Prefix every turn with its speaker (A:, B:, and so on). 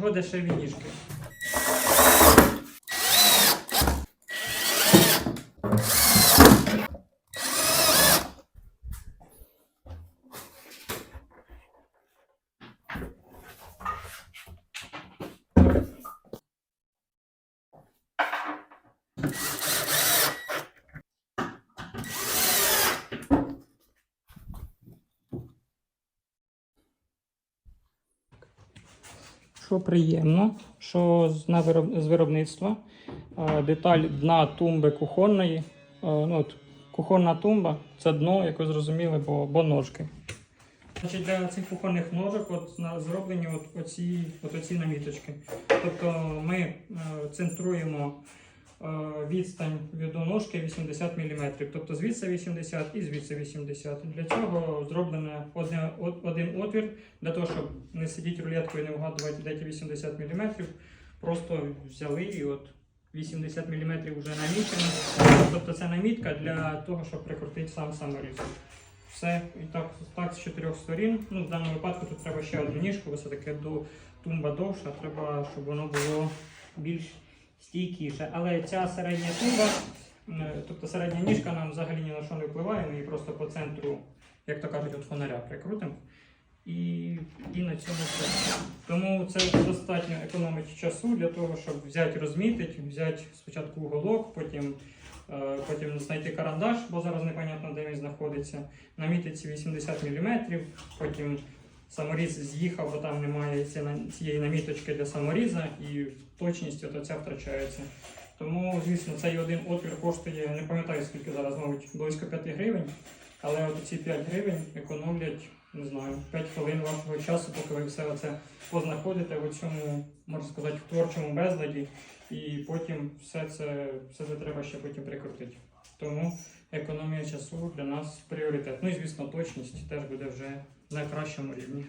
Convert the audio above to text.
A: Чого дешеві ніжки? Що приємно, що з, виробництва е, деталь дна тумби кухонної. е, ну, от, кухонна тумба це дно, як ви зрозуміли, бо, бо ножки. Значить, для цих кухонних ножок от, на, зроблені от, оці, от оці наміточки. Тобто ми е, центруємо відстань від ножки 80 мм. Тобто звідси 80 і звідси 80. Для цього зроблено один отвір для того, щоб не сидіти рулеткою і не вгадувати, де ті 80 мм. Просто взяли і от 80 мм вже намічено. Тобто це намітка для того, щоб прикрутити сам саморіз. Все, і так, так з чотирьох сторін. Ну, в даному випадку тут треба ще одну ніжку, бо все-таки до тумба довша, треба, щоб воно було більш стійкіше. Але ця середня тумба, тобто середня ніжка нам взагалі ні на що не впливає, ми її просто по центру, як то кажуть, от фонаря прикрутимо. І, і на цьому все. Тому це достатньо економить часу для того, щоб взяти, розмітити, взяти спочатку уголок, потім, е, потім знайти карандаш, бо зараз непонятно, де він знаходиться, намітити 80 мм, потім саморіз з'їхав, бо там немає цієї наміточки для саморіза, і точність от оця втрачається. Тому, звісно, цей один отвір коштує, не пам'ятаю скільки зараз, мабуть, близько 5 гривень. Але от ці 5 гривень економлять, не знаю, 5 хвилин вашого часу, поки ви все це познаходите в цьому, можна сказати, в творчому безладі, і потім все це, все це треба ще потім прикрутити. Тому економія часу для нас пріоритет. Ну і звісно, точність теж буде вже на кращому рівні.